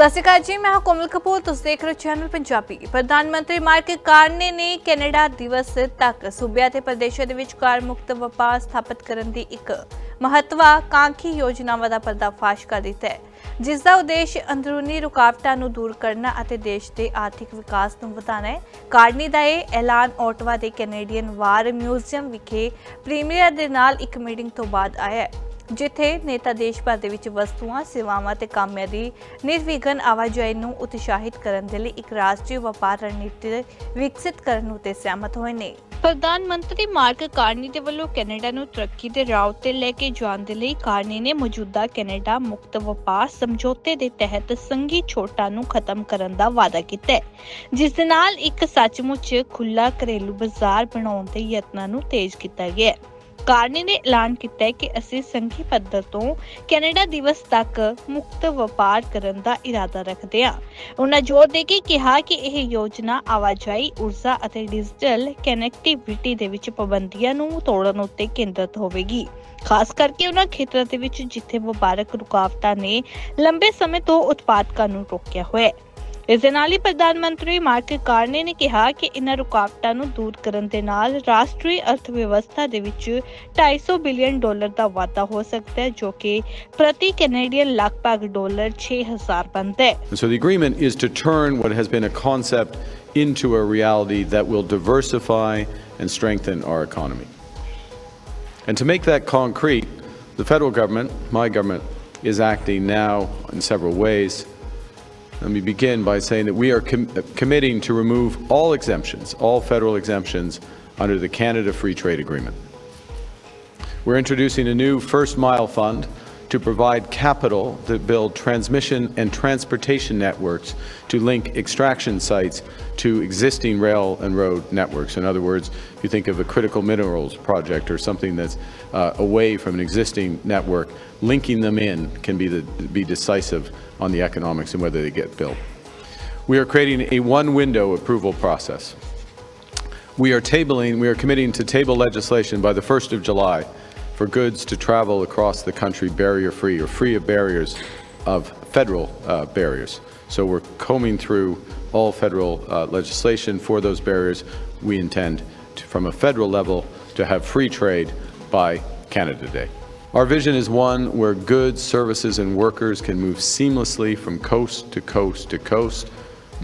ਸਤਿ ਸ਼੍ਰੀ ਅਕਾਲ ਜੀ, ਮੈਂ ਕੋਮਲ ਕਪੂਰ, ਤੁਸੀਂ ਦੇਖ ਰਹੇ ਹੋ ਚੈਨਲ ਪੰਜਾਬੀ। ਪ੍ਰਧਾਨ ਮੰਤਰੀ ਮਾਰਕ ਕਾਰਨੇ ਨੇ ਕੈਨੇਡਾ ਦਿਵਸ ਤੱਕ ਸੂਬਿਆਂ ਤੇ ਪ੍ਰਦੇਸ਼ਾਂ ਦੇ ਵਿਚਕਾਰ ਮੁਕਤ ਵਪਾਰ ਸਥਾਪਿਤ ਕਰਨ ਦੀ ਇੱਕ ਮਹੱਤਵਾਕਾਂਖੀ ਯੋਜਨਾਵਾਂ ਦਾ ਪਰਦਾਫਾਸ਼ ਕਰ ਦਿੱਤਾ ਹੈ, ਜਿਸ ਦਾ ਉਦੇਸ਼ ਅੰਦਰੂਨੀ ਰੁਕਾਵਟਾਂ ਨੂੰ ਦੂਰ ਕਰਨਾ ਅਤੇ ਦੇਸ਼ ਦੇ ਆਰਥਿਕ ਵਿਕਾਸ ਨੂੰ ਵਧਾਉਣਾ ਹੈ। ਕਾਰਨੀ ਦਾ ਇਹ ਐਲਾਨ ਓਟਵਾ ਦੇ ਕੈਨੇਡੀਅਨ ਵਾਰ ਮਿਊਜ਼ੀਅਮ ਵਿਖੇ ਪ੍ਰੀਮੀਅਰ ਦੇ ਨਾਲ ਇੱਕ ਮੀਟਿੰਗ ਤੋਂ ਬਾਅਦ ਆਇਆ ਹੈ। ਜਿੱਥੇ ਨੇਤਾ ਦੇਸ਼ ਭਰ ਦੇ ਵਿੱਚ ਵਸਤੂਆਂ, ਸੇਵਾਵਾਂ ਤੇ ਕਾਮਿਆਂ ਦੀ ਨਿਰਵਿਘਨ ਆਵਾਜਾਈ ਨੂੰ ਉਤਸ਼ਾਹਿਤ ਕਰਨ ਦੇ ਲਈ ਇੱਕ ਰਾਸ਼ਟਰੀ ਵਪਾਰ ਰਣਨੀਤੀ ਵਿਕਸਿਤ ਕਰਨ ਨੂੰ ਸਹਿਮਤ ਹੋਏ ਨੇ। ਪ੍ਰਧਾਨ ਮੰਤਰੀ ਮਾਰਕ ਕਾਰਨੀ ਦੇ ਵੱਲੋਂ ਕੈਨੇਡਾ ਨੂੰ ਤਰੱਕੀ ਦੇ ਰਾਹ ਤੇ ਲੈ ਕੇ ਜਾਣ ਦੇ ਲਈ ਕਾਰਨੀ ਨੇ ਮੌਜੂਦਾ ਕੈਨੇਡਾ ਮੁਕਤ ਵਪਾਰ ਸਮਝੌਤੇ ਦੇ ਤਹਿਤ ਸੰਘੀ ਛੋਟਾਂ ਨੂੰ ਖਤਮ ਕਰਨ ਦਾ ਵਾਅਦਾ ਕੀਤਾ ਹੈ, ਜਿਸ ਦੇ ਨਾਲ ਇੱਕ ਸੱਚਮੁੱਚ ਖੁੱਲਾ ਘਰੇਲੂ ਬਾਜ਼ਾਰ ਬਣਾਉਣ ਦੇ ਯਤਨਾਂ ਨੂੰ ਤੇਜ਼ ਕੀਤਾ ਗਿਆ ਹੈ। ਕਾਰਨੀ ਨੇ ਐਲਾਨ ਕੀਤਾ ਹੈ ਕਿ ਅਸੀਂ ਸੰਘੀ ਪੱਧਰ ਤੋਂ ਕੈਨੇਡਾ ਦਿਵਸ ਤੱਕ ਮੁਕਤ ਵਪਾਰ ਕਰਨ ਦਾ ਇਰਾਦਾ ਰੱਖਦੇ ਹਾਂ। ਉਹਨਾਂ ਜ਼ੋਰ ਦੇ ਕੇ ਕਿਹਾ ਕਿ ਇਹ ਯੋਜਨਾ ਆਵਾਜਾਈ, ਊਰਜਾ ਅਤੇ ਡਿਜੀਟਲ ਕਨੈਕਟੀਵਿਟੀ ਦੇ ਵਿੱਚ ਪਾਬੰਦੀਆਂ ਨੂੰ ਤੋੜਨ ਉੱਤੇ ਕੇਂਦਰਿਤ ਹੋਵੇਗੀ। ਖਾਸ ਕਰਕੇ ਉਹਨਾਂ ਖੇਤਰਾਂ ਦੇ ਵਿੱਚ ਜਿੱਥੇ ਵਪਾਰਕ ਰੁਕਾਵਟਾਂ ਨੇ ਲੰਬੇ ਸਮੇਂ ਤੋਂ ਉਤਪਾਦਕਾਂ ਨੂੰ ਰੋਕਿਆ ਹੋਇਆ ਹੈ। ਇਸ ਦੇ ਨਾਲ ਹੀ ਪ੍ਰਧਾਨ ਮੰਤਰੀ ਮਾਰਕ ਕਾਰਨੇ ਨੇ ਕਿਹਾ ਕਿ ਇਨ੍ਹਾਂ ਰੁਕਾਵਟਾਂ ਨੂੰ ਦੂਰ ਕਰਨ ਦੇ ਨਾਲ ਰਾਸ਼ਟਰੀ ਅਰਥ ਵਿਵਸਥਾ ਦੇ ਵਿੱਚ 250 ਬਿਲੀਅਨ ਡਾਲਰ ਦਾ ਵਾਧਾ ਹੋ ਸਕਦਾ ਹੈ ਜੋ ਕਿ ਪ੍ਰਤੀ ਕੈਨੇਡੀਅਨ ਲਗਭਗ ਡਾਲਰ 6000 ਬਣਦਾ ਹੈ And so the agreement is to turn what has been a concept into a reality that will diversify and strengthen our economy. And to make that concrete, the federal government, my government, is acting now in several ways. Let me begin by saying that we are com- committing to remove all exemptions, all federal exemptions, under the Canada Free Trade Agreement. We're introducing a new First Mile Fund to provide capital to build transmission and transportation networks to link extraction sites to existing rail and road networks. In other words, if you think of a critical minerals project or something that's uh, away from an existing network, linking them in can be, the, be decisive on the economics and whether they get built. We are creating a one window approval process. We are tabling, we are committing to table legislation by the 1st of July for goods to travel across the country barrier-free or free of barriers of federal uh, barriers. So we're combing through all federal uh, legislation for those barriers. We intend, to, from a federal level, to have free trade by Canada Day. Our vision is one where goods, services, and workers can move seamlessly from coast to coast to coast,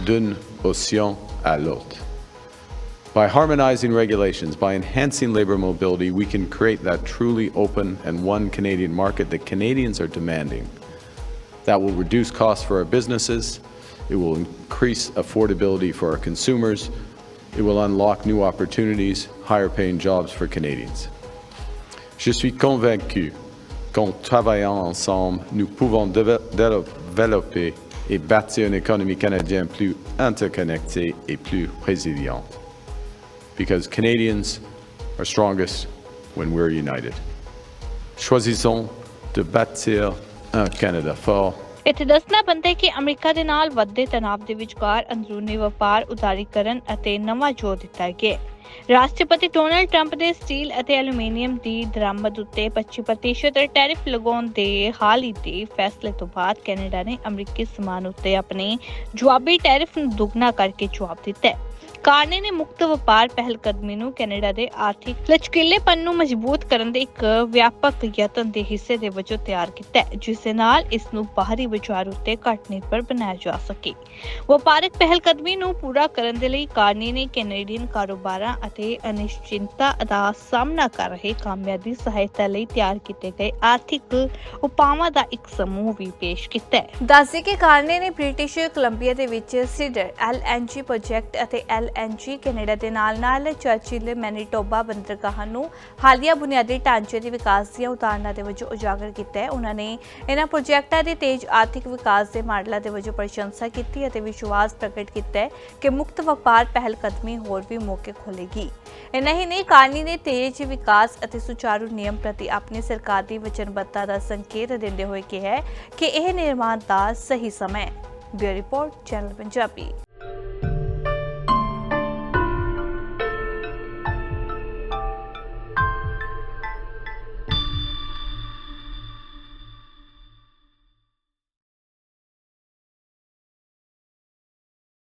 d'un océan à l'autre. By harmonizing regulations, by enhancing labor mobility, we can create that truly open and one Canadian market that Canadians are demanding. That will reduce costs for our businesses, it will increase affordability for our consumers, it will unlock new opportunities, higher paying jobs for Canadians. Je suis convaincu qu'en travaillant ensemble, nous pouvons développer et bâtir une économie canadienne plus interconnectée et plus résiliente. Because Canadians are strongest when we're united. Choisissons de bâtir un Canada fort. ਇੱਥੇ ਦੱਸਣਾ ਬਣਦਾ ਕਿ America ਦੇ ਨਾਲ ਵੱਧਦੇ ਤਣਾਅ ਦੇ ਵਿਚਕਾਰ ਅੰਦਰੂਨੀ ਵਪਾਰ, ਉਦਾਰੀਕਰਨ ਅਤੇ ਨਵਾਂ ਜੋਰ ਦਿੱਤਾ ਗਿਆ ਰਾਸ਼ਟਰਪਤੀ ਡੋਨਲਡ ਟਰੰਪ ਦੇ ਸਟੀਲ ਅਤੇ ਐਲੂਮੀਨੀਅਮ ਦੀ ਦਰਾਮਦ ਉੱਤੇ 25% ਟੈਰਿਫ ਲਗਾਉਣ ਦੇ ਹਾਲ ਹੀ ਦੇ ਫੈਸਲੇ ਤੋਂ ਬਾਅਦ ਕੈਨੇਡਾ ਨੇ ਅਮਰੀਕੀ ਸਮਾਨ ਉੱਤੇ ਆਪਣੇ ਜਵਾਬੀ ਟੈਰਿਫ ਨੂੰ ਦੁੱਗਣਾ ਕਰਕੇ ਜਵਾਬ ਦਿੱਤਾ ਹੈ। ਕਾਰਨੇ ਨੇ ਮੁਕਤ ਵਪਾਰ ਪਹਿਲਕਦਮੀ ਨੂੰ ਕੈਨੇਡਾ ਦੇ ਆਰਥਿਕ ਲਚਕੀਲੇਪਨ ਨੂੰ ਮਜ਼ਬੂਤ ਕਰਨ ਦੇ ਇੱਕ ਵਿਆਪਕ ਯਤਨ ਦੇ ਹਿੱਸੇ ਦੇ ਵਜੋਂ ਤਿਆਰ ਕੀਤਾ ਹੈ, ਜਿਸ ਦੇ ਨਾਲ ਇਸ ਨੂੰ ਬਾਹਰੀ ਬਾਜ਼ਾਰ ਉੱਤੇ ਘੱਟ ਨਿਰਭਰ ਬਣਾਇਆ ਜਾ ਸਕੇ। ਵਪਾਰਕ ਪਹਿਲਕਦਮੀ ਨੂੰ ਪੂਰਾ ਕਰਨ ਦੇ ਲਈ ਕਾਰਨੀ ਨੇ ਕੈਨੇਡੀਅਨ ਕਾਰੋਬਾਰਾਂ ਅਤੇ ਅਨਿਸ਼ਚਿੰਤਤਾ ਦਾ ਸਾਹਮਣਾ ਕਰ ਰਹੇ ਕਾਮਿਆਂ ਦੀ ਸਹਾਇਤਾ ਲਈ ਤਿਆਰ ਕੀਤੇ ਗਏ ਆਰਥਿਕ ਉਪਾਵਾਂ ਦਾ ਇੱਕ ਸਮੂਹ ਵੀ ਪੇਸ਼ ਕੀਤਾ ਹੈ। ਦੱਸਦੇ ਕਿ ਕਾਰਨੇ ਨੇ ਬ੍ਰਿਟਿਸ਼ ਕੋਲੰਬੀਆ ਦੇ ਵਿੱਚ ਸਿਡਰ ਐਲਐਨਜੀ ਪ੍ਰੋਜੈਕਟ ਅਤੇ ਐਲਐਨਜੀ ਕੈਨੇਡਾ ਦੇ ਨਾਲ-ਨਾਲ ਚਰਚਿਲ, ਮੈਨੀਟੋਬਾ, ਬੰਦਰਗਾਹਾਂ ਨੂੰ ਹਾਲੀਆ ਬੁਨਿਆਦੀ ਢਾਂਚੇ ਦੇ ਵਿਕਾਸ ਦੀਆਂ ਉਦਾਹਰਨਾਂ ਦੇ ਵਜੋਂ ਉਜਾਗਰ ਕੀਤਾ ਹੈ। ਉਹਨਾਂ ਨੇ ਇਹਨਾਂ ਪ੍ਰੋਜੈਕਟਾਂ ਦੇ ਤੇਜ਼ ਆਰਥਿਕ ਵਿਕਾਸ ਦੇ ਮਾਡਲਾਂ ਦੇ ਵਜੋਂ ਪ੍ਰਸ਼ੰਸਾ ਕੀਤੀ ਅਤੇ ਵਿਸ਼ਵਾਸ ਪ੍ਰਗਟ ਕੀਤਾ ਹੈ ਕਿ ਮੁਕਤ ਵਪਾਰ ਪਹਿਲ ਹੋਰ ਵੀ ਮੌਕੇ ਖੋਲੇਗੀ ਇਨਾ ਹੀ ਨਹੀਂ, ਕਾਰਨੀ ਨੇ ਤੇਜ਼ ਵਿਕਾਸ ਅਤੇ ਸੁਚਾਰੂ ਨਿਯਮ ਪ੍ਰਤੀ ਆਪਣੀ ਸਰਕਾਰ ਦੀ ਵਚਨਬੱਧਤਾ ਦਾ ਸੰਕੇਤ ਦਿੰਦੇ ਹੋਏ ਕਿਹਾ ਕਿ ਇਹ ਨਿਰਮਾਣ ਦਾ ਸਹੀ ਸਮਾਂ ਹੈ। Bureau report, channel Punjabi.